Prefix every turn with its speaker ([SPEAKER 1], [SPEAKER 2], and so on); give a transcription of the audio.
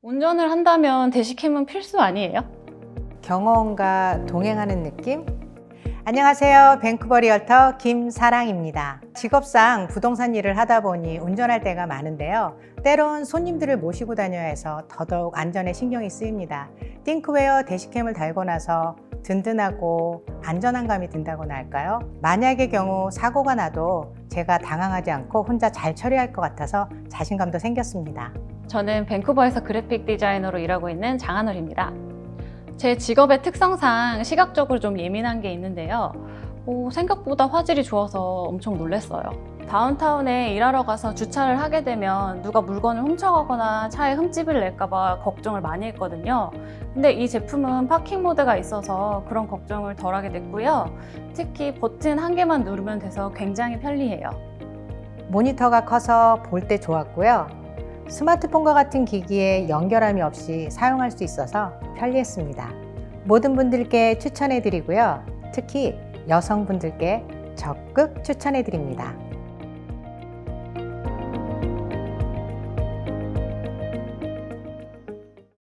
[SPEAKER 1] 운전을 한다면 대시캠은 필수 아니에요?
[SPEAKER 2] 경호원과 동행하는 느낌? 안녕하세요. 밴쿠버 리얼터 김사랑입니다. 직업상 부동산 일을 하다 보니 운전할 때가 많은데요. 때론 손님들을 모시고 다녀야 해서 더더욱 안전에 신경이 쓰입니다. 띵크웨어 대시캠을 달고 나서 든든하고 안전한 감이 든다고나 할까요? 만약의 경우 사고가 나도 제가 당황하지 않고 혼자 잘 처리할 것 같아서 자신감도 생겼습니다.
[SPEAKER 1] 저는 밴쿠버에서 그래픽 디자이너로 일하고 있는 장한울입니다. 제 직업의 특성상 시각적으로 좀 예민한 게 있는데요. 오, 생각보다 화질이 좋아서 엄청 놀랐어요. 다운타운에 일하러 가서 주차를 하게 되면 누가 물건을 훔쳐가거나 차에 흠집을 낼까봐 걱정을 많이 했거든요. 근데 이 제품은 파킹 모드가 있어서 그런 걱정을 덜 하게 됐고요. 특히 버튼 한 개만 누르면 돼서 굉장히 편리해요.
[SPEAKER 2] 모니터가 커서 볼 때 좋았고요. 스마트폰과 같은 기기에 연결함이 없이 사용할 수 있어서 편리했습니다. 모든 분들께 추천해 드리고요. 특히 여성분들께 적극 추천해 드립니다.